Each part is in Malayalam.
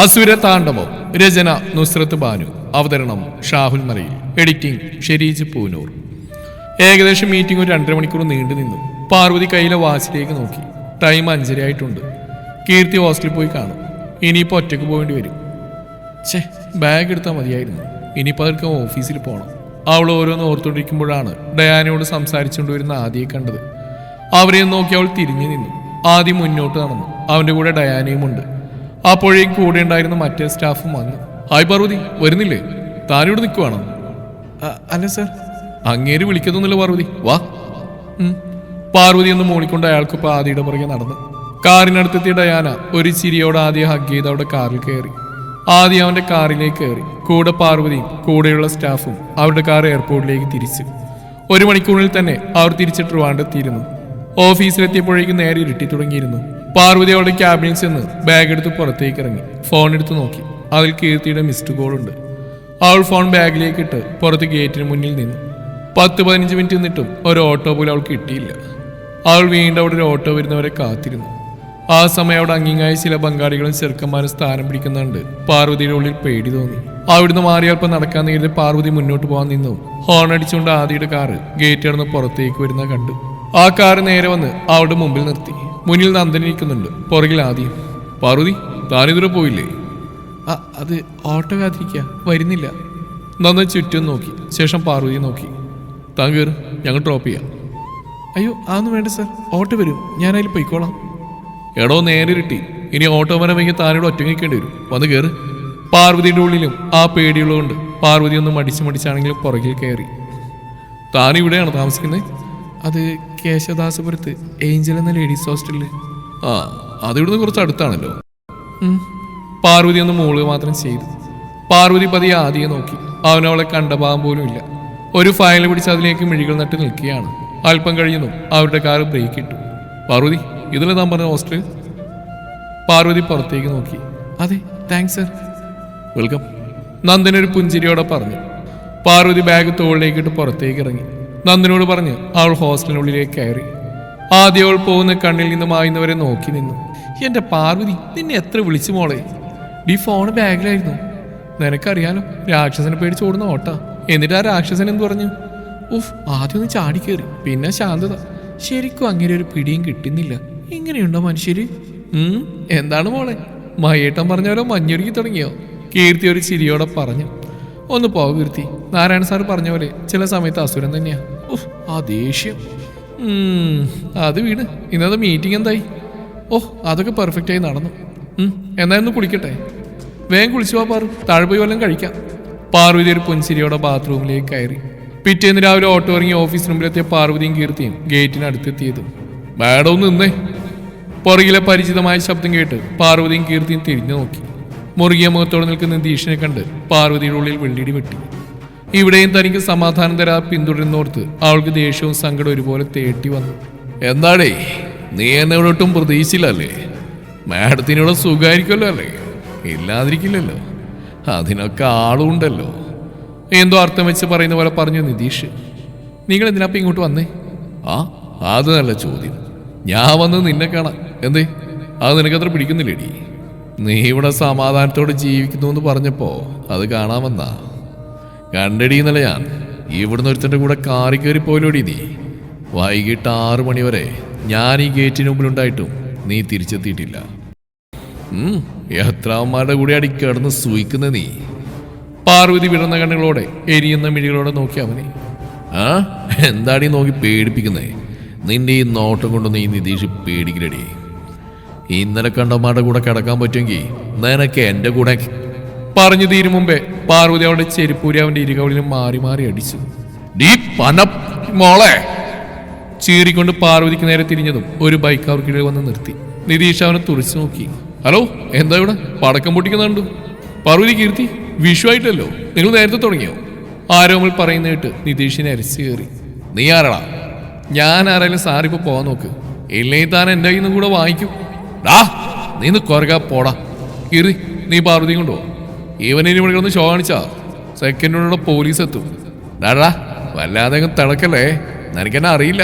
അസുര താണ്ഡവം രചന നുസ്രത്ത് ബാനു. അവതരണം ഷാഹുൽ മലയിൽ. എഡിറ്റിംഗ് ഷെരീജ് പൂനൂർ. ഏകദേശം മീറ്റിംഗ് ഒരു രണ്ടര മണിക്കൂർ നീണ്ടു നിന്നു. പാർവതി കയ്യിലെ വാച്ചിലേക്ക് നോക്കി. ടൈം അഞ്ചരയായിട്ടുണ്ട് കീർത്തി ഹോസ്റ്റലിൽ പോയി കാണും. ഇനിയിപ്പോൾ ഒറ്റയ്ക്ക് പോകേണ്ടി വരും. ഛേ ബാഗ് എടുത്താൽ മതിയായിരുന്നു. ഇനിയിപ്പോൾ അവർക്ക് ഓഫീസിൽ പോകണം അവൾ ഓരോന്ന് ഓർത്തുകൊണ്ടിരിക്കുമ്പോഴാണ് ഡയാനയോട് സംസാരിച്ചുകൊണ്ട് വരുന്ന ആദ്യയെ കണ്ടത്. അവരെ നോക്കി അവൾ തിരിഞ്ഞു നിന്നു. ആദ്യം മുന്നോട്ട് നടന്നു. അവന്റെ കൂടെ ഡയാനയും ഉണ്ട്. അപ്പോഴേക്കും കൂടെ ഉണ്ടായിരുന്ന മറ്റേ സ്റ്റാഫും വന്നു. ഹായ് പാർവതി വരുന്നില്ലേ? താനിവിടെ നിൽക്കുവാണോ? അല്ല സർ. അങ്ങേര് വിളിക്കുന്നില്ല പാർവതി വാ. പാർവതി എന്ന് മൂളിക്കൊണ്ട് അയാൾക്ക് ആദിയുടെ പുറകെ നടന്നു. കാറിനടുത്തെത്തിയ ഡയാന ഒരു ചിരിയോടെ ആദ്യം ഹഗ് ചെയ്ത് അവിടെ കാറിൽ കയറി. ആദ്യം അവന്റെ കാറിലേക്ക് കയറി. കൂടെ പാർവതിയും കൂടെയുള്ള സ്റ്റാഫും അവരുടെ കാർ എയർപോർട്ടിലേക്ക് തിരിച്ചു. ഒരു മണിക്കൂറിൽ തന്നെ അവർ തിരിച്ച് ട്രിവാൻഡെത്തിയിരുന്നു ഓഫീസിലെത്തിയപ്പോഴേക്കും നേരെ ഇരുട്ടി തുടങ്ങിയിരുന്നു. പാർവതി അവിടെ ക്യാബിനിൽ ചെന്ന് ബാഗ് എടുത്ത് പുറത്തേക്ക് ഇറങ്ങി. ഫോൺ എടുത്ത് നോക്കി. അതിൽ കീർത്തിയുടെ മിസ്ഡ് കോൾ ഉണ്ട്. അവൾ ഫോൺ ബാഗിലേക്ക് ഇട്ട് പുറത്ത് ഗേറ്റിന് മുന്നിൽ നിന്നു. പത്ത് പതിനഞ്ച് മിനിറ്റ് നിന്നിട്ടും ഒരു ഓട്ടോ പോലും അവൾക്ക് കിട്ടിയില്ല. അവൾ വീണ്ടും അവിടെ ഒരു ഓട്ടോ വരുന്നവരെ കാത്തിരുന്നു. ആ സമയം അവിടെ അങ്ങിങ്ങായ ചില ബംഗാളികളും ചെറുക്കന്മാരും സ്ഥാനം പിടിക്കുന്നുണ്ട്. പാർവതിയുടെ ഉള്ളിൽ പേടി തോന്നി. അവിടുന്ന് മാറിയപ്പോൾ നടക്കാൻ നേരിട്ട് പാർവതി മുന്നോട്ട് പോകാൻ നിന്നു. ഹോൺ അടിച്ചുകൊണ്ട് ആദിയുടെ കാറ് ഗേറ്റ് കടന്ന് പുറത്തേക്ക് വരുന്ന കണ്ടു. ആ കാറ് നേരെ വന്ന് അവളുടെ മുമ്പിൽ നിർത്തി. മുന്നിൽ നിന്ന് ഇരിക്കുന്നുണ്ട് പുറകിൽ ആദ്യം. പാർവതി താനിതുവരെ പോയില്ലേ? ആ, അത് ഓട്ടോ കാത്തിരിക്കുക വരുന്നില്ല. നന്ദൻ ചുറ്റും നോക്കി. ശേഷം പാർവതി നോക്കി. താൻ കയറും ഞങ്ങൾ ഡ്രോപ്പ് ചെയ്യാം. അയ്യോ അതൊന്നും വേണ്ട സാർ. ഓട്ടോ വരും. ഞാൻ അതിൽ പൊയ്ക്കോളാം. എടോ നേരെ കിട്ടി ഇനി ഓട്ടോ വരമെങ്കിൽ താനിവിടെ ഒറ്റ നിൽക്കേണ്ടി വരും. വന്ന് കയറ് പാർവതിയുടെ ഉള്ളിലും ആ പേടിയുള്ളതുകൊണ്ട് പാർവതി ഒന്ന് മടിച്ച് മടിച്ചാണെങ്കിലും പുറകിൽ കയറി താനിവിടെയാണ് താമസിക്കുന്നത്? അത് കേശവദാസപുരത്ത് ഏഞ്ചൽ എന്ന ലേഡീസ് ഹോസ്റ്റലിൽ ആ അതിവിടുന്ന് കുറച്ച് അടുത്താണല്ലോ. പാർവതി ഒന്ന് മോളുക മാത്രം ചെയ്തു. പാർവതി പതിയെ ആദ്യം നോക്കി. അവനവളെ കണ്ട ഭാവം പോലും ഇല്ല. ഒരു ഫയൽ പിടിച്ച് അതിലേക്ക് മിഴികൾ നട്ട് നിൽക്കുകയാണ്. അല്പം കഴിയുന്നു അവരുടെ കാർ ബ്രേക്ക് ഇട്ടു. പാർവതി ഇതിലെ താൻ പറഞ്ഞ ഹോസ്റ്റൽ പാർവതി പുറത്തേക്ക് നോക്കി. അതെ താങ്ക്സ് സർ വെൽക്കം നന്ദനൊരു പുഞ്ചിരിയോടെ പറഞ്ഞു. പാർവതി ബാഗ് തോളിലേക്കിട്ട് പുറത്തേക്ക് ഇറങ്ങി. നന്ദനോട് പറഞ്ഞ് അവൾ ഹോസ്റ്റലിനുള്ളിലേക്ക് കയറി. ആദ്യം അവൾ പോകുന്ന കണ്ണിൽ നിന്ന് മായുന്നവരെ നോക്കി നിന്നു. എന്റെ പാർവതി നിന്നെ എത്ര വിളിച്ചു മോളെ? ഈ ഫോൺ ബാഗിലായിരുന്നു. നിനക്കറിയാലോ രാക്ഷസനെ പേടിച്ച് ഓടുന്ന ഓട്ട. എന്നിട്ട് ആ രാക്ഷസൻ എന്ത് പറഞ്ഞു? ഉഫ് ആദ്യം ഒന്ന് ചാടി കയറി പിന്നെ ശാന്തത. ശരിക്കും അങ്ങനെ ഒരു പിടിയും കിട്ടുന്നില്ല. ഇങ്ങനെയുണ്ടോ മനുഷ്യര്? എന്താണ് മോളെ? മയ്യേട്ടൻ പറഞ്ഞാലോ മഞ്ഞൊരുക്കി തുടങ്ങിയോ? കീർത്തി ഒരു ചിരിയോടെ പറഞ്ഞു. ഒന്ന് പോ കീർത്തി നാരായണ സാർ പറഞ്ഞ പോലെ ചില സമയത്ത് അസുരൻ തന്നെയാ. ഓഹ് ആ ദേഷ്യം. അത് വീട് ഇന്നത്തെ മീറ്റിംഗ് എന്തായി? ഓഹ് അതൊക്കെ പെർഫെക്റ്റ് ആയി നടന്നു. എന്നായിരുന്നു കുളിക്കട്ടെ? വേഗം കുളിച്ചു പോവാ പാറു. താഴെ പോയി വല്ലതും കഴിക്കാം. പാർവതി ഒരു പുൻസിരിയോടെ ബാത്റൂമിലേക്ക് കയറി. പിറ്റേന്ന് രാവിലെ ഓട്ടോ ഇറങ്ങി ഓഫീസിന് മുമ്പിലെത്തിയ പാർവതിയും കീർത്തിയും ഗേറ്റിനടുത്തെത്തിയത് മാഡം ഒന്ന് നിന്നേ. പുറകിലെ പരിചിതമായ ശബ്ദം കേട്ട് പാർവതിയും കീർത്തിയും തിരിഞ്ഞു നോക്കി. മുറുകിയ മുഖത്തോടെ നിൽക്കുന്ന ദീക്ഷനെ കണ്ട് പാർവതിയുടെ ഉള്ളിൽ വെള്ളിടി വെട്ടി. ഇവിടെയും തനിക്ക് സമാധാനം തരാ പിന്തുടരുന്നോർത്ത് അവൾക്ക് ദേഷ്യവും സങ്കടം ഒരുപോലെ തേട്ടി വന്നു. എന്താടേ നീ എന്നെ ഒട്ടും പ്രതീക്ഷിച്ചില്ലല്ലേ? മാഡത്തിനോട് സുഖമായിരിക്കുമല്ലോ അല്ലേ? ഇല്ലാതിരിക്കില്ലല്ലോ. അതിനൊക്കെ ആളുണ്ടല്ലോ. എന്തോ അർത്ഥം വെച്ച് പറയുന്ന പോലെ പറഞ്ഞു നിതീഷ്. നിങ്ങൾ എന്തിനാപ്പം ഇങ്ങോട്ട് വന്നേ? ആ അത് നല്ല ചോദ്യം. ഞാൻ വന്ന് നിന്നെ കാണാം എന്തേ? അത് നിനക്കത്ര പിടിക്കുന്നില്ലേടി? നീ ഇവിടെ സമാധാനത്തോടെ ജീവിക്കുന്നു എന്ന് പറഞ്ഞപ്പോ അത് കാണാൻ കണ്ടടി എന്നല്ല ഞാൻ. ഇവിടുന്ന് ഒരുത്തന്റെ കൂടെ കാറി കയറി പോലോടി നീ. വൈകിട്ട് ആറു മണിവരെ ഞാൻ ഈ ഗേറ്റിന് മുമ്പിലുണ്ടായിട്ടും നീ തിരിച്ചെത്തിയിട്ടില്ല. ഉം, എത്ര അമ്മമാരുടെ കൂടെ അടി കിടന്ന് സൂയിക്കുന്ന നീ. പാർവതി വിടർന്ന കണ്ണുകളോടെ എരിയുന്ന മിഴികളോടെ നോക്കി അവനെ. ആ എന്താടി നോക്കി പേടിപ്പിക്കുന്നേ? നിന്റെ ഈ നോട്ടം കൊണ്ട് നീ നിതീഷ് പേടിക്കില്ലടി. ഇന്നലെ കണ്ടമാരുടെ കൂടെ കിടക്കാൻ പറ്റുമെങ്കിൽ നിനക്ക് എന്റെ കൂടെ പറഞ്ഞു തീരും മുമ്പേ പാർവതി അവളുടെ ചെരുപ്പൂരി അവന്റെ ഇരുകവളിലും മാറി മാറി അടിച്ചു. നീ പന മോളെ. ചീറിക്കൊണ്ട് പാർവതിക്ക് നേരെ തിരിഞ്ഞതും ഒരു ബൈക്ക് അവർക്കിടയിൽ വന്ന് നിർത്തി. നിതീഷ് അവനെ തുറച്ചു നോക്കി. ഹലോ എന്താ ഇവിടെ? പടക്കം പൊട്ടിക്കുന്നുണ്ട്. പാർവതി കീർത്തി വിഷു ആയിട്ടല്ലോ. നിങ്ങൾ നേരത്തെ തുടങ്ങിയോ? ആരോമൽ പറയുന്ന കേട്ട് നിതീഷിനെ അരച്ചു കയറി. നീ ആരാടാ? ഞാൻ ആരായാലും സാറിപ്പോ പോവാൻ നോക്ക്. ഇല്ലെങ്കിൽ താൻ എന്റെ കയ്യിൽ നിന്നും കൂടെ വാങ്ങിക്കും. ഡാ നീ ഒന്ന് കുറക പോടാ. കീറി നീ പാർവതി കൊണ്ടുപോ ഇവനെ ഇവിടെ ഒന്ന് ഷോ കാണിച്ചാ സെക്കൻഡിനോടെ പോലീസ് എത്തും. ഡാടാ വല്ലാതെ തിളക്കല്ലേ? നിനക്കെന്നെ അറിയില്ല.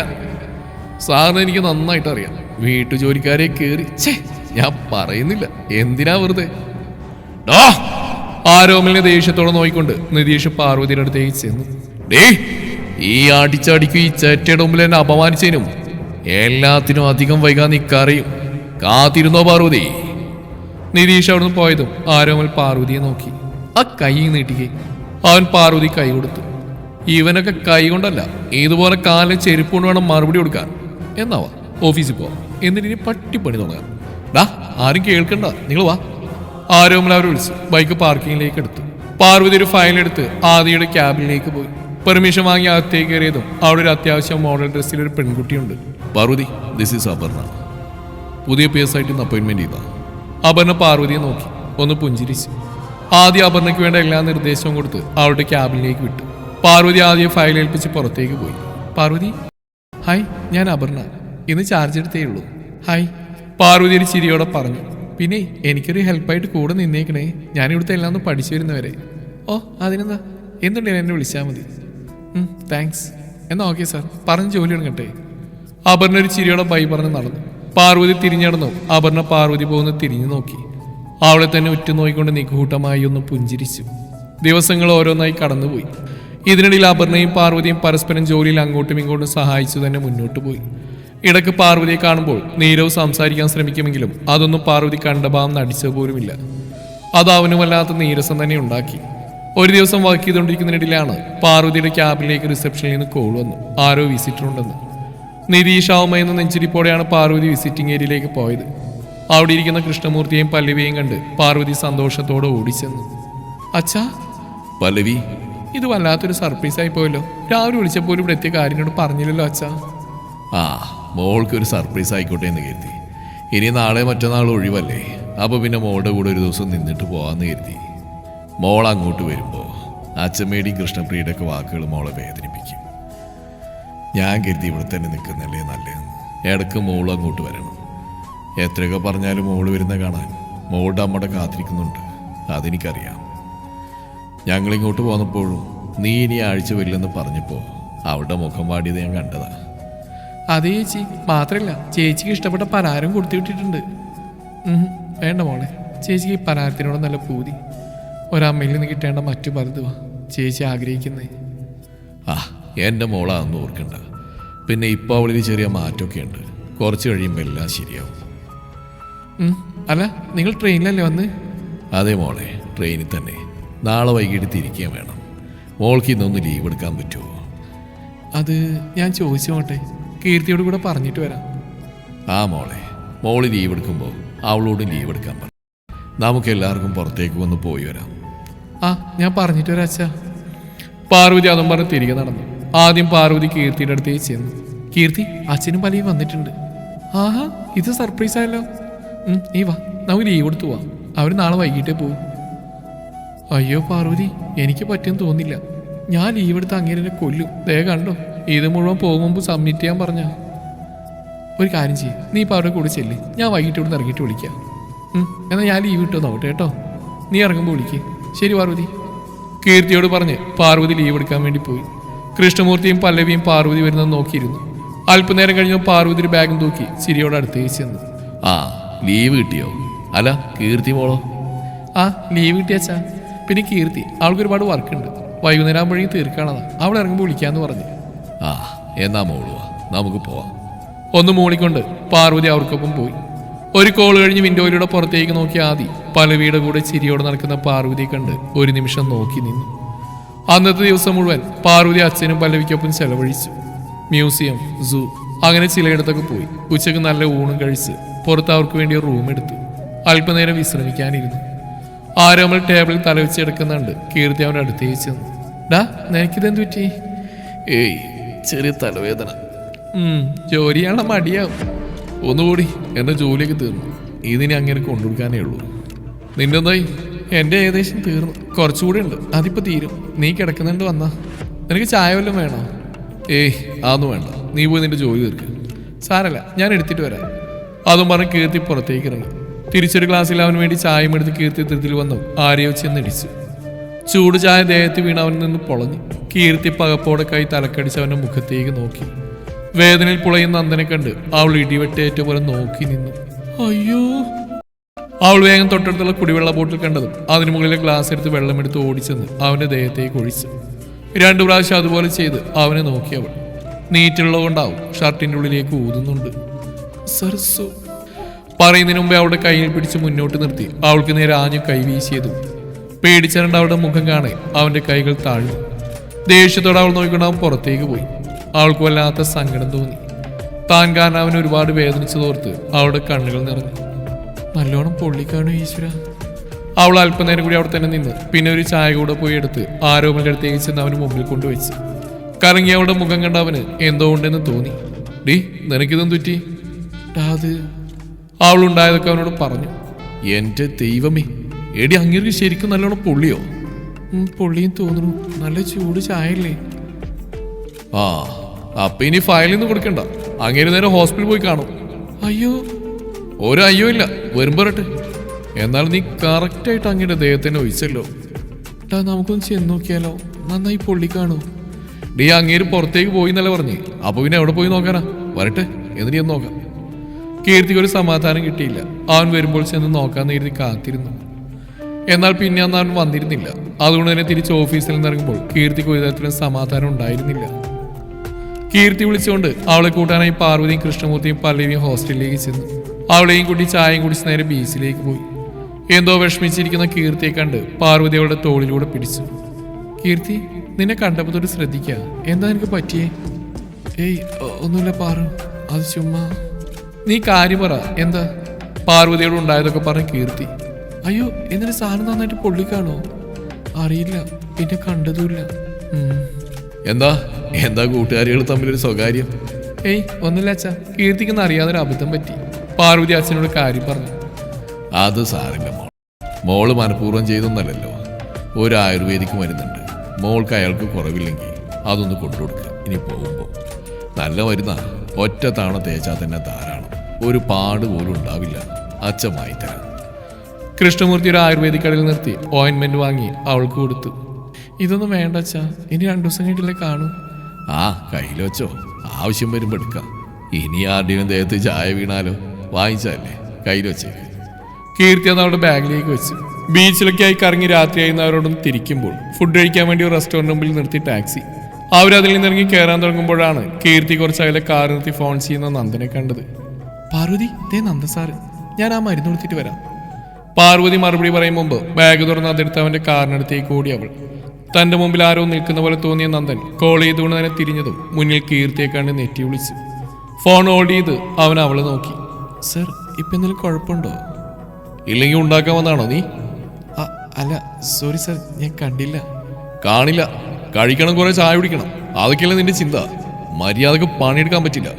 സാറിന് എനിക്ക് നന്നായിട്ട് അറിയാം. വീട്ടു ജോലിക്കാരെ കയറി ഛേ ഞാൻ പറയുന്നില്ല. എന്തിനാ വെറുതെ? ഡോ ആരോമലിനെ ദേഷ്യത്തോടെ നോയിക്കൊണ്ട് നിതീഷ് പാർവതിയുടെ അടുത്തേക്ക് ചെന്നു. ഡേ ഈ അടിച്ചടിക്കും ഈ ചേറ്റയുടെ മുമ്പിൽ എന്നെ അപമാനിച്ചതിനും എല്ലാത്തിനും അധികം വൈകാൻ നിക്കറിയും. കാത്തിരുന്നോ പാർവതി? നിതീഷ് അവിടുന്ന് പോയതും ആരോമൽ പാർവതിയെ നോക്കി. ആ കൈ നീട്ടിക്കെ. അവൻ പാർവതി കൈ കൊടുത്തു. ഇവനൊക്കെ കൈ കൊണ്ടല്ല ഇതുപോലെ കാലിൽ ചെരുപ്പ് കൊണ്ട് വേണം മറുപടി കൊടുക്കാൻ. എന്നാവാ ഓഫീസിൽ പോവാം എന്നിട്ട് ഇനി പട്ടിപ്പണി തുടങ്ങാം. ഡാ ആരും കേൾക്കണ്ട. നിങ്ങൾ വാ. ആരോമൽ അവർ വിളിച്ചു. ബൈക്ക് പാർക്കിങ്ങിലേക്ക് എടുത്തു. പാർവതി ഒരു ഫയൽ എടുത്ത് ആദിയുടെ ക്യാബിനിലേക്ക് പോയി. പെർമിഷൻ വാങ്ങി അകത്തേക്ക് കയറിയതും അവിടെ ഒരു അത്യാവശ്യം മോഡൽ ഡ്രസ്സിൽ ഒരു പെൺകുട്ടിയുണ്ട്. Parvathi this is Aparna. പുതിയ പി എസ് ആയിട്ട് ഇന്ന് അപ്പോയിൻമെന്റ് ചെയ്താൽ അപർണ പാർവതിയെ നോക്കി ഒന്ന് പുഞ്ചിരിച്ചു. ആദ്യം അപർണയ്ക്ക് വേണ്ട എല്ലാ നിർദ്ദേശവും കൊടുത്ത് അവളുടെ ക്യാബിനിലേക്ക് വിട്ടു. പാർവതി ആദ്യം ഫയൽ ഏൽപ്പിച്ച് പുറത്തേക്ക് പോയി. പാർവതി ഹായ് ഞാൻ അപർണ. ഇന്ന് ചാർജ് എടുത്തേ ഉള്ളൂ. ഹായ്. പാർവതി ഒരു ചിരിയോടെ പറഞ്ഞു പിന്നെ എനിക്കൊരു ഹെൽപ്പായിട്ട് കൂടെ നിന്നേക്കണേ. ഞാൻ ഇവിടുത്തെ എല്ലാം ഒന്ന് പഠിച്ചു വരുന്നവരെ. ഓ അതിനെന്താ? എന്തുണ്ടെങ്കിലും എന്നെ വിളിച്ചാൽ മതി. താങ്ക്സ് എന്നാ ഓക്കെ സാർ പറഞ്ഞ് ജോലി എടുക്കട്ടെ. അപർണ ഒരു ചിരിയോടെ ബൈ പറഞ്ഞ് നടന്നു. പാർവതി തിരിഞ്ഞടന്നു. അപർണ പാർവതി പോകുന്ന തിരിഞ്ഞു നോക്കി. അവളെ തന്നെ ഉറ്റുനോക്കിക്കൊണ്ട് നിഗൂഢമായി ഒന്ന് പുഞ്ചിരിച്ചു. ദിവസങ്ങൾ ഓരോന്നായി കടന്നുപോയി. ഇതിനിടയിൽ അപർണയും പാർവതിയും പരസ്പരം ജോലിയിൽ അങ്ങോട്ടും ഇങ്ങോട്ടും സഹായിച്ചു തന്നെ മുന്നോട്ട് പോയി. ഇടയ്ക്ക് പാർവതിയെ കാണുമ്പോൾ നീരവ് സംസാരിക്കാൻ ശ്രമിക്കുമെങ്കിലും അതൊന്നും പാർവതി കണ്ട ഭാവം നടിച്ച പോലുമില്ല. അത് അവനും വല്ലാത്ത നീരസം തന്നെ ഉണ്ടാക്കി. ഒരു ദിവസം വർക്ക് ചെയ്തുകൊണ്ടിരിക്കുന്നതിനിടയിലാണ് പാർവതിയുടെ ക്യാബിലേക്ക് റിസപ്ഷനിൽ നിന്ന് കോൾ വന്നു. ആരോ വിസിറ്റർ ഉണ്ടെന്ന് നിതീഷാവുമ എന്ന നെഞ്ചിരിപ്പോടെയാണ് പാർവതി വിസിറ്റിംഗ് ഏരിയയിലേക്ക് പോയത്. അവിടെ ഇരിക്കുന്ന കൃഷ്ണമൂർത്തിയെയും പല്ലവിയെയും കണ്ട് പാർവതി സന്തോഷത്തോടെ ഓടിച്ചെന്നു. അച്ഛാ പല്ലവി? ഇത് വല്ലാത്തൊരു സർപ്രൈസ് ആയി പോയല്ലോ. രാവിലെ വിളിച്ചപ്പോൾ ഇവിടെ എത്തിയ കാര്യങ്ങളോട് പറഞ്ഞില്ലല്ലോ അച്ഛാ. ആ മോൾക്ക് ഒരു സർപ്രൈസ് ആയിക്കോട്ടെ എന്ന് കരുതി. ഇനി നാളെ മറ്റന്നാൾ ഒഴിവല്ലേ. അപ്പോൾ പിന്നെ മോളുടെ കൂടെ ഒരു ദിവസം നിന്നിട്ട് പോകാമെന്ന് കരുതി. മോൾ അങ്ങോട്ട് വരുമ്പോൾ കൃഷ്ണപ്രിയുടെ ഒക്കെ വാക്കുകൾ മോളെ വേദനിപ്പിക്കും. ഞാൻ കരുതി ഇവിടെ തന്നെ നിൽക്കുന്നല്ലേ നല്ലതെന്ന്. ഇടയ്ക്ക് മോൾ അങ്ങോട്ട് വരണം. എത്രയൊക്കെ പറഞ്ഞാലും മോൾ വരുന്ന കാണാൻ മോളുടെ അമ്മയുടെ കാത്തിരിക്കുന്നുണ്ട്. അതെനിക്കറിയാം. ഞങ്ങളിങ്ങോട്ട് പോന്നപ്പോഴും നീ ഇനി ആഴ്ച വരില്ലെന്ന് പറഞ്ഞപ്പോൾ അവളുടെ മുഖം വാടിയത് ഞാൻ കണ്ടതാ. അതെ ചേച്ചി മാത്രമല്ല ചേച്ചിക്ക് ഇഷ്ടപ്പെട്ട പലഹാരം കൊടുത്തു വിട്ടിട്ടുണ്ട്. വേണ്ട മോളെ ചേച്ചിക്ക് ഈ പലഹാരത്തിനോട് നല്ല പൂതി. ഒരമ്മയിൽ നിന്ന് കിട്ടേണ്ട മറ്റു പലതുവാ ചേച്ചി ആഗ്രഹിക്കുന്നേ. ആ എന്റെ മോളാന്ന് ഓർക്കണ്ട. പിന്നെ ഇപ്പോൾ അവളിൽ ചെറിയ മാറ്റമൊക്കെ ഉണ്ട്. കുറച്ച് കഴിയുമ്പോൾ എല്ലാം ശരിയാവും. അല്ല നിങ്ങൾ ട്രെയിനിലല്ലേ വന്ന്? അതെ മോളെ ട്രെയിനിൽ തന്നെ. നാളെ വൈകിട്ട് തിരിക്കാൻ വേണം. മോൾക്ക് ഇന്നൊന്ന് ലീവ് എടുക്കാൻ പറ്റുമോ? അത് ഞാൻ ചോദിച്ചോട്ടെ കീർത്തിയോട് കൂടെ പറഞ്ഞിട്ട് വരാം. ആ മോളെ മോൾ ലീവ് എടുക്കുമ്പോൾ അവളോട് ലീവ് എടുക്കാൻ പറ. നമുക്ക് എല്ലാവർക്കും പുറത്തേക്ക് വന്ന് പോയി വരാം. ആ ഞാൻ പറഞ്ഞിട്ട് വരാം അച്ഛാ. പാർവതി അതും പറഞ്ഞ് തിരികെ നടന്നു. ആദ്യം പാർവതി കീർത്തിയുടെ അടുത്തേക്ക് ചെന്നു. കീർത്തി അച്ഛനും പലയും വന്നിട്ടുണ്ട്. ആഹാ ഇത് സർപ്രൈസ് ആയല്ലോ. നീ വാ നമുക്ക് ലീവ് കൊടുത്തു പോവാം. അവർ നാളെ വൈകിട്ടേ പോകും അയ്യോ പാർവതി എനിക്ക് പറ്റുമെന്ന് തോന്നില്ല. ഞാൻ ലീവ് എടുത്ത് അങ്ങനെ കൊല്ലും. ദേ കണ്ടോ ഇത് മുഴുവൻ പോകും മുമ്പ് സബ്മിറ്റ് ചെയ്യാൻ പറഞ്ഞ. ഒരു കാര്യം ചെയ്യും നീ ഇപ്പോൾ അവരുടെ കൂടെ ചെല്ലേ. ഞാൻ വൈകിട്ട് ഇവിടുന്ന് ഇറങ്ങിയിട്ട് വിളിക്കാം. എന്നാൽ ഞാൻ ലീവ് ഇട്ടോ നോട്ടെ കേട്ടോ. നീ ഇറങ്ങുമ്പോൾ വിളിക്ക്. ശരി പാർവതി. കീർത്തിയോട് പറഞ്ഞ് പാർവതി ലീവ് എടുക്കാൻ വേണ്ടി പോയി. കൃഷ്ണമൂർത്തിയും പല്ലവിയും പാർവതി വരുന്നത് നോക്കിയിരുന്നു. അല്പനേരം കഴിഞ്ഞു പാർവതി ഒരു ബാഗും തൂക്കി ചിരിയോട് അടുത്തേക്ക് ചെന്നു. ആ ലീവ് കിട്ടിയോ? അല്ല കീർത്തി മോളോ? ആ ലീവ് കിട്ടിയച്ചാ പിന്നെ കീർത്തി അവൾക്ക് ഒരുപാട് വർക്ക് ഉണ്ട്. വൈകുന്നേരം ആകുമ്പോഴേക്കും തീർക്കാണതാ അവൾ ഇറങ്ങുമ്പോൾ വിളിക്കാന്ന് പറഞ്ഞു. ആ എന്നാ മോളുവാ നമുക്ക് പോവാം. ഒന്ന് മൂളിക്കൊണ്ട് പാർവതി അവർക്കൊപ്പം പോയി. ഒരു കോൾ കഴിഞ്ഞ് വിൻഡോയിലൂടെ പുറത്തേക്ക് നോക്കി ആദി പലവിയുടെ കൂടെ ചിരിയോടെ നടക്കുന്ന പാർവതി കണ്ട് ഒരു നിമിഷം നോക്കി നിന്നു. അന്നത്തെ ദിവസം മുഴുവൻ പാർവതി അച്ഛനും പല്ലവിക്കൊപ്പം ചെലവഴിച്ചു. മ്യൂസിയം സൂ അങ്ങനെ ചിലയിടത്തൊക്കെ പോയി. ഉച്ചയ്ക്ക് നല്ല ഊണും കഴിച്ച് പുറത്ത് അവർക്ക് വേണ്ടി റൂം എടുത്തു. അല്പനേരം വിശ്രമിക്കാനിരുന്നു. ആരോമൽ ടേബിളിൽ തലവെച്ച് എടുക്കുന്നുണ്ട് കീർത്തി അവന്റെ അടുത്തേക്ക് ചെന്നു. ഡാ നിനക്കിതെന്ത് പറ്റി? ഏയ് ചെറിയ തലവേദന. ജോലിയാണ് മടിയാവും. ഒന്നുകൂടി എന്റെ ജോലിയൊക്കെ തീർന്നു. ഇതിനി അങ്ങനെ കൊണ്ടുകൊടുക്കാനേ ഉള്ളൂ. നിന്റെ എന്തായി എന്റെ ഏകദേശം തീർന്നു. കുറച്ചുകൂടി ഉണ്ട്. അതിപ്പോൾ തീരും. നീ കിടക്കുന്നുണ്ട് വന്നാ. നിനക്ക് ചായ വല്ലതും വേണോ? ഏയ് അതൊന്നും വേണ്ട. നീ പോയി നിന്റെ ജോലി തീർക്ക്. സാരല്ല ഞാൻ എടുത്തിട്ട് വരാം. അതും പറഞ്ഞ് കീർത്തി പുറത്തേക്ക് ഇറങ്ങി. തിരിച്ചൊരു ഗ്ലാസ്സിൽ അവൻ വേണ്ടി ചായം എടുത്ത് കീർത്തി തിരുത്തിൽ വന്നു. ആരെയോ ചെന്നിടിച്ചു ചൂട് ചായ ദേഹത്ത് വീണ് അവൻ നിന്ന് പൊളഞ്ഞു. കീർത്തി പകപ്പോടെ കൈ തലക്കടിച്ച് അവന്റെ മുഖത്തേക്ക് നോക്കി. വേദനയിൽ പുളയുന്ന അന്തനെ കണ്ട് അവൾ ഇടിവെട്ടേറ്റ പോലെ നോക്കി നിന്നു. അയ്യോ. അവൾ വേഗം തൊട്ടടുത്തുള്ള കുടിവെള്ള ബോട്ടിൽ കണ്ടതും അതിനു മുകളിലെ ഗ്ലാസ് എടുത്ത് വെള്ളമെടുത്ത് ഓടിച്ചെന്ന് അവന്റെ ദേഹത്തേക്ക് ഒഴിച്ചു. രണ്ടു പ്രാവശ്യം അതുപോലെ ചെയ്ത് അവനെ നോക്കി അവൾ. നീറ്റുള്ളതുകൊണ്ടാവും ഷർട്ടിന്റെ ഉള്ളിലേക്ക് ഊതുന്നുണ്ട്. സർസു പറയുന്നതിന് മുമ്പേ അവളുടെ കയ്യിൽ പിടിച്ച് മുന്നോട്ട് നിർത്തി. അവൾക്ക് നേരെ ആഞ്ഞു കൈ വീശിയതും പേടിച്ചരണ്ട അവളുടെ മുഖം കാണെ അവന്റെ കൈകൾ താഴ്ന്നു. ദേഷ്യത്തോടെ അവൾ നോക്കിക്കൊണ്ട് അവൻ പുറത്തേക്ക് പോയി. അവൾക്ക് വല്ലാത്ത സങ്കടം തോന്നി. താൻ കാരണം അവൻ ഒരുപാട് വേദനിച്ചു തോർത്ത് അവളുടെ കണ്ണുകൾ നിറഞ്ഞു. നല്ലോണം പൊള്ളിക്കാണ് ഈശ്വര. അവൾ അല്പനേരം കൂടി അവിടെ തന്നെ നിന്ന്. പിന്നെ ഒരു ചായ കൂടെ പോയി എടുത്ത് ആരോമലിന്റെ അടുത്തേക്ക് ചെന്ന് അവന് മുമ്പിൽ കൊണ്ടുവച്ച് കറങ്ങി അവളുടെ മുഖം കണ്ട അവന് എന്തോ ഉണ്ടെന്ന് തോന്നി. ഡി നിനക്കിതും തുറ്റി "ടാ, അത് അവളുണ്ടായതൊക്കെ അവനോട് പറഞ്ഞു. എന്റെ ദൈവമേ എടി അങ്ങേർക്ക് ശരിക്കും നല്ലോണം പൊള്ളിയോ? "ഉം, പൊള്ളിയും തോന്നുന്നു. നല്ല ചൂട് ചായല്ലേ ആ അപ്പൊ ഇനി ഫയലിൽ നിന്ന് കൊടുക്കണ്ട. അങ്ങേര് നേരെ ഹോസ്പിറ്റലിൽ പോയി കാണും. അയ്യോ ഒരു അയ്യോ ഇല്ല പറട്ടെ എന്നാൽ നീ കറക്റ്റായിട്ട് അങ്ങയുടെ ദേഹത്തിന് ഒഴിച്ചല്ലോ ടാ നമുക്കൊന്ന് ചെന്ന് നോക്കിയാലോ? നന്നായി പൊള്ളി കാണൂ. ഡീ അങ്ങേര് പുറത്തേക്ക് പോയി എന്നല്ല പറഞ്ഞേ. അപ്പൊ പിന്നെ എവിടെ പോയി നോക്കാനാ? വരട്ടെ എന്നിട്ട് ഒന്ന് നോക്കാം. കീർത്തിക്ക് ഒരു സമാധാനം കിട്ടിയില്ല. അവൻ വരുമ്പോൾ ചെന്ന് നോക്കാൻ കരുതി കാത്തിരുന്നു. എന്നാൽ പിന്നെ അന്ന് അവൻ വന്നിരുന്നില്ല. അതുകൊണ്ട് തന്നെ തിരിച്ച് ഓഫീസിൽ നിന്ന് ഇറങ്ങുമ്പോൾ കീർത്തിക്ക് ഒരു തരത്തിലും സമാധാനം ഉണ്ടായിരുന്നില്ല. കീർത്തി വിളിച്ചുകൊണ്ട് അവളെ കൂട്ടാനായി പാർവതിയും കൃഷ്ണമൂർത്തിയും പല്ലവിയും ഹോസ്റ്റലിലേക്ക് ചെന്നു. അവളെയും കൂട്ടി ചായയും കുടിച്ച് നേരെ ബീച്ചിലേക്ക് പോയി. എന്തോ വിഷമിച്ചിരിക്കുന്ന കീർത്തിയെ കണ്ട് പാർവതി അവളുടെ തോളിലൂടെ പിടിച്ചു. കീർത്തി നിന്നെ കണ്ടപ്പോൾ തൊട്ട് ശ്രദ്ധിക്ക. എന്താ നിനക്ക് പറ്റിയേ? ഏയ് ഒന്നുമില്ല പാറു. അത് ചുമ്മാ. നീ കാര്യം പറ. എന്താ? പാർവതിയോട് ഉണ്ടായതൊക്കെ പറഞ്ഞ് കീർത്തി. അയ്യോ എന്നിട്ട് സാധനം നന്നായിട്ട് പൊള്ളിക്കാണോ? അറിയില്ല. പിന്നെ കണ്ടതുമില്ല. എന്താ? എന്താ കൂട്ടുകാരികൾ തമ്മിലൊരു സ്വകാര്യം? ഏയ് ഒന്നുമില്ല അച്ഛാ. കീർത്തിക്കുന്ന അറിയാതൊരു അബദ്ധം പറ്റി. പാർവതി അച്ഛനോട് കാര്യം പറഞ്ഞു. അത് സാറില്ല മോൾ. മോൾ മനഃപൂർവം ചെയ്തൊന്നല്ലല്ലോ. ഒരു ആയുർവേദിക്ക് മരുന്നുണ്ട്. മോൾക്ക് അയാൾക്ക് കുറവില്ലെങ്കിൽ അതൊന്ന് കൊണ്ടുകൊടുക്കുക ഇനി പോകുമ്പോൾ നല്ല മരുന്നാണ് ഒറ്റ തവണ തേച്ചാൽ തന്നെ ധാരാളം. ഒരു പാട് പോലും ഉണ്ടാവില്ല. അച്ഛമായി തരാം. കൃഷ്ണമൂർത്തി ഒരു ആയുർവേദിക് കടയിൽ നിർത്തി ഓയിൻമെന്റ് വാങ്ങി അവൾക്ക് കൊടുത്തു. ഇതൊന്നും വേണ്ട അച്ഛാ. ഇനി രണ്ടു ദിവസം കഴിഞ്ഞിട്ടല്ലേ കാണൂ. ആ കയ്യിൽ വെച്ചോ. ആവശ്യം വരുമ്പോൾ എടുക്കാം. ഇനി ആരുടെയും ദേഹത്ത് ചായ വീണാലോ? വാങ്ങിച്ചല്ലേ കയ്യിൽ വെച്ചേക്ക്. കീർത്തി അത് അവളുടെ ബാഗിലേക്ക് വെച്ച് ബീച്ചിലൊക്കെ ആയി കറങ്ങി രാത്രിയായി അവരോടൊന്ന് തിരിക്കുമ്പോൾ ഫുഡ് കഴിക്കാൻ വേണ്ടി ഒരു റെസ്റ്റോറന്റ് മുമ്പിൽ നിർത്തി ടാക്സി അവരതിൽ നിന്നിറങ്ങി കയറാൻ തുടങ്ങുമ്പോഴാണ് കീർത്തി കുറച്ച് അകലെ കാർ നിർത്തി ഫോൺ ചെയ്യുന്ന നന്ദനെ കണ്ടത്. പാർവതി ദേ നന്ദ സാറ് ഞാൻ ആ മരുന്ന് കൊടുത്തിട്ട് വരാം. പാർവതി മറുപടി പറയും മുമ്പ് ബാഗ് തുറന്ന് അതെടുത്ത് അവന്റെ കാറിനടുത്തേക്ക് ഓടി അവൾ. തന്റെ മുമ്പിൽ ആരോ നിൽക്കുന്ന പോലെ തോന്നിയ നന്ദൻ കോൾ ചെയ്തുകൊണ്ട് തന്നെ തിരിഞ്ഞതും മുന്നിൽ കീർത്തിയെ കണ്ട് നെറ്റി വിളിച്ചു. ഫോൺ ഓടിയത് അവൻ അവളെ നോക്കി. സർ ഇപ്പൊ എന്തെങ്കിലും കുഴപ്പമുണ്ടോ? ഇല്ലെങ്കിൽ ഉണ്ടാക്കാൻ വന്നാണോ നീ? അല്ല സോറി സർ ഞാൻ കണ്ടില്ല. കാണില്ല. കഴിക്കണം കുറെ ചായ കുടിക്കണം. അതൊക്കെയല്ല നിന്റെ ചിന്ത. മര്യാദയ്ക്ക് പണിയെടുക്കാൻ പറ്റില്ല.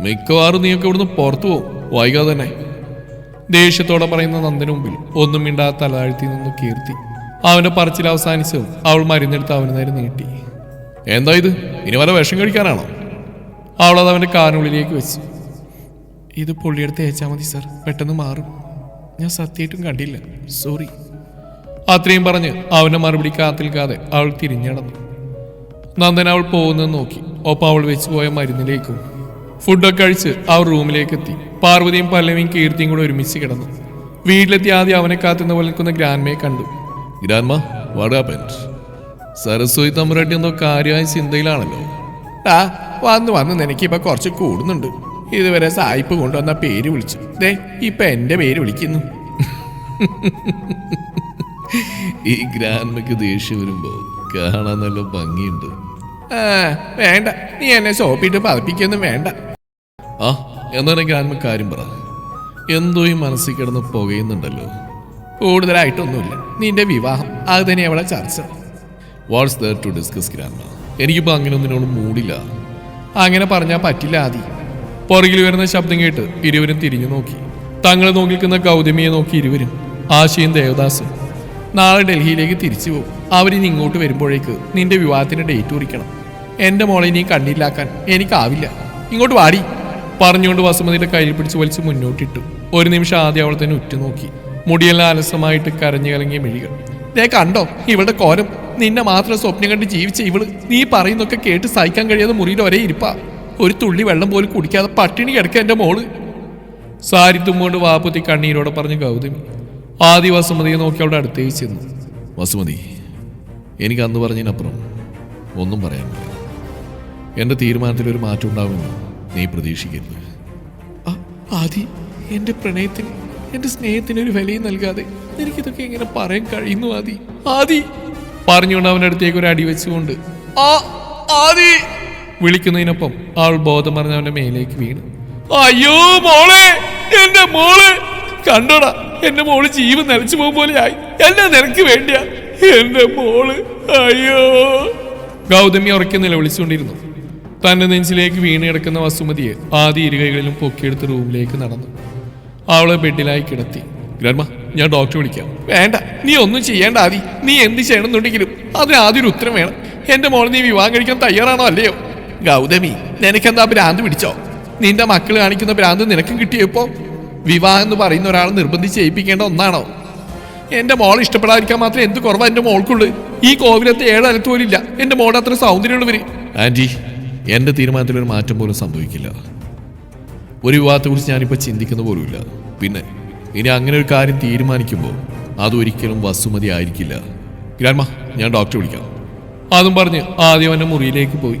മിക്കവാറും നീയൊക്കെ ഇവിടുന്ന് പുറത്തു പോകും. വൈകാതെ തന്നെ. ദേഷ്യത്തോടെ പറയുന്ന നന്ദന് മുമ്പിൽ ഒന്നും മിണ്ടാ തലതാഴ്ത്തി നിന്ന് കീർത്തി. അവന്റെ പറച്ചിൽ അവസാനിച്ചതും അവൾ മരുന്നെടുത്ത് അവന് നേരെ നീട്ടി. എന്താ ഇത്? ഇനി വല്ല വിഷം കഴിക്കാനാണോ? അവളത് അവന്റെ കാനുള്ളിലേക്ക് വെച്ചു. ഇത് പൊള്ളിയെടുത്ത് തേച്ചാൽ മതി സർ. പെട്ടെന്ന് മാറും. ഞാൻ സത്യമായിട്ടും കണ്ടില്ല. സോറി. അത്രയും പറഞ്ഞ് അവന്റെ മറുപടി കാത്തിൽക്കാതെ അവൾ തിരിഞ്ഞടന്നു നന്ദൻ അവൾ പോകുന്നത് നോക്കി. ഒപ്പം അവൾ വെച്ച് പോയ മരുന്നിലേക്കും ഫുഡൊക്കെ കഴിച്ച് അവർ റൂമിലേക്ക് എത്തി പാർവതിയും പല്ലവിയും കീർത്തിയും കൂടെ ഒരുമിച്ച് കിടന്നു. വീട്ടിലെത്തി ആദ്യം അവനെ കാത്തുന്ന പോലെ നിൽക്കുന്ന ഗ്രാൻമയെ കണ്ടു. ഗ്രാൻമ വാടാപ്പൻസ് സരസ്വതി തമ്പുരാട്ടി എന്തോ കാര്യമായ ചിന്തയിലാണല്ലോ. ആ വന്ന് വന്ന്. എനിക്കിപ്പോ കുറച്ച് കൂടുന്നുണ്ട്. ഇതുവരെ സായിപ്പ് കൊണ്ടുവന്ന പേര് വിളിച്ചു. ദേ ഇപ്പൊ എന്റെ പേര് വിളിക്കുന്നു. ഈ ഗ്രാൻമയ്ക്ക് ദേഷ്യം വരുമ്പോ കാണാൻ നല്ല ഭംഗിയുണ്ട്. ആ വേണ്ട. നീ എന്നെ സോപ്പിട്ട് പതപ്പിക്കൊന്നും വേണ്ട. ആ എന്നാണ് ഗ്രാൻമ കാര്യം പറ. എന്തോ ഈ മനസ്സിൽ കിടന്ന് പുകയുന്നുണ്ടല്ലോ. കൂടുതലായിട്ടൊന്നുമില്ല. നിന്റെ വിവാഹം. അത് തന്നെ അവളെ ചർച്ച. What's there to discuss grandma? എനിക്കിപ്പോൾ അങ്ങനെ ഒന്നിനോട് മൂടില്ല. അങ്ങനെ പറഞ്ഞാൽ പറ്റില്ല ആദി. പുറകിൽ വരുന്ന ശബ്ദം കേട്ട് ഇരുവരും തിരിഞ്ഞു നോക്കി. തങ്ങളെ നോക്കിക്കുന്ന ഗൗതമിയെ നോക്കി ഇരുവരും ആശയും ദേവദാസ്. നാളെ ഡൽഹിയിലേക്ക് തിരിച്ചു പോകും. അവരിനി ഇങ്ങോട്ട് വരുമ്പോഴേക്ക് നിന്റെ വിവാഹത്തിന് ഡേറ്റ് കുറിക്കണം. എന്റെ മോളെ ഇനി കണ്ണില്ലാക്കാൻ എനിക്കാവില്ല. ഇങ്ങോട്ട് വാടി. പറഞ്ഞുകൊണ്ട് വസുമതിയുടെ കയ്യിൽ പിടിച്ച് വലിച്ച് മുന്നോട്ടിട്ടു. ഒരു നിമിഷം ആദ്യം അവൾ തന്നെ ഉറ്റുനോക്കി. മുടിയെല്ലാം അലസമായിട്ട് കരഞ്ഞു കലങ്ങിയ മിഴികൾ. ദേ കണ്ടോ? ഇവളുടെ കോരം. നിന്നെ മാത്രം സ്വപ്നം കണ്ട് ജീവിച്ച ഇവൾ. നീ പറയുന്നൊക്കെ കേട്ട് സഹിക്കാൻ കഴിയാതെ മുറിയിൽ ഒരേ ഇരിപ്പാ. ഒരു തുള്ളി വെള്ളം പോലും കുടിക്കാതെ പട്ടിണി കിടക്കുക എന്റെ മോൾ. സാരി തുമ്മുകൊണ്ട് വാപ്പുത്തി കണ്ണീരോടെ പറഞ്ഞ് ഗൗതമി ആദ്യ വസുമതിയെ നോക്കി അവിടെ അടുത്തേക്ക് ചെന്നു. വസുമതി എനിക്ക് അന്ന് പറഞ്ഞതിനപ്പുറം ഒന്നും പറയാനില്ല എന്റെ തീരുമാനത്തിൽ ഒരു മാറ്റം ഉണ്ടാവുമെന്ന് നീ പ്രതീക്ഷിക്കരുത്. ആദി എന്റെ പ്രണയത്തിന് എന്റെ സ്നേഹത്തിന് ഒരു വിലയും നൽകാതെ എനിക്കിതൊക്കെ എങ്ങനെ പറയാൻ കഴിയുന്നു ആദി? ആദി? പറഞ്ഞുകൊണ്ട് അവന്റെ അടുത്തേക്ക് ഒരു അടി വെച്ചുകൊണ്ട് ആ ആദി! വിളിക്കുന്നതിനൊപ്പം ആൾ ബോധം പറഞ്ഞ് അവന്റെ മേലേക്ക് വീണു. അയ്യോ മോളെ എന്റെ മോൾ കണ്ടോടാ എന്റെ മോൾ ജീവൻ നിലച്ചു പോകും പോലെ ആയി എല്ലാം നിനക്ക് വേണ്ടിയാ. എന്റെ മോൾ അയ്യോ. ഗൗതമി ഉറക്കി നിലവിളിച്ചുകൊണ്ടിരുന്നു. തന്റെ നെഞ്ചിലേക്ക് വീണ് കിടക്കുന്ന വസുമതിയെ ആദ്യ ഇരുകൈകളിലും പൊക്കിയെടുത്ത് റൂമിലേക്ക് നടന്നു. അവളെ ബെഡിലായി കിടത്തി. ഗ്രന്മ ഞാൻ ഡോക്ടറെ വിളിക്കാം. വേണ്ട നീ ഒന്നും ചെയ്യേണ്ട ആദി. നീ എന്ത് ചെയ്യണമെന്നുണ്ടെങ്കിലും അതിന് ആദ്യം ഒരു ഉത്തരം വേണം. എന്റെ മോൾ നീ വിവാഹം കഴിക്കാൻ തയ്യാറാണോ അല്ലയോ? ഗൗതമി നിനക്കെന്താ ഭ്രാന്ത് പിടിച്ചോ? നിന്റെ മക്കൾ കാണിക്കുന്ന ഭ്രാന്ത് നിനക്കും കിട്ടിയപ്പോ വിവാഹം എന്ന് പറയുന്ന ഒരാൾ നിർബന്ധിച്ച് ചെയ്യിപ്പിക്കേണ്ട ഒന്നാണോ? എന്റെ മോൾ ഇഷ്ടപ്പെടാതിരിക്കാൻ മാത്രം എന്ത് കുറവാ എന്റെ മോൾക്കുള്ളു? ഈ കോവിലത്തെ ഏഴ് പോലും ഇല്ല. എന്റെ മോളുടെ അത്ര സൗന്ദര്യമുള്ളവര്. ആന്റി എന്റെ തീരുമാനത്തിൽ ഒരു മാറ്റം പോലും സംഭവിക്കില്ല. ഒരു വിവാഹത്തെ വിവാഹത്തെക്കുറിച്ച് ഞാനിപ്പോൾ ചിന്തിക്കുന്ന പോലുമില്ല. പിന്നെ ഇനി അങ്ങനെ ഒരു കാര്യം തീരുമാനിക്കുമ്പോൾ അതൊരിക്കലും വസുമതി ആയിരിക്കില്ല. ഗ്രാൻമ ഞാൻ ഡോക്ടറെ വിളിക്കാം. അതും പറഞ്ഞ് ആദ്യം അവന്റെ മുറിയിലേക്ക് പോയി.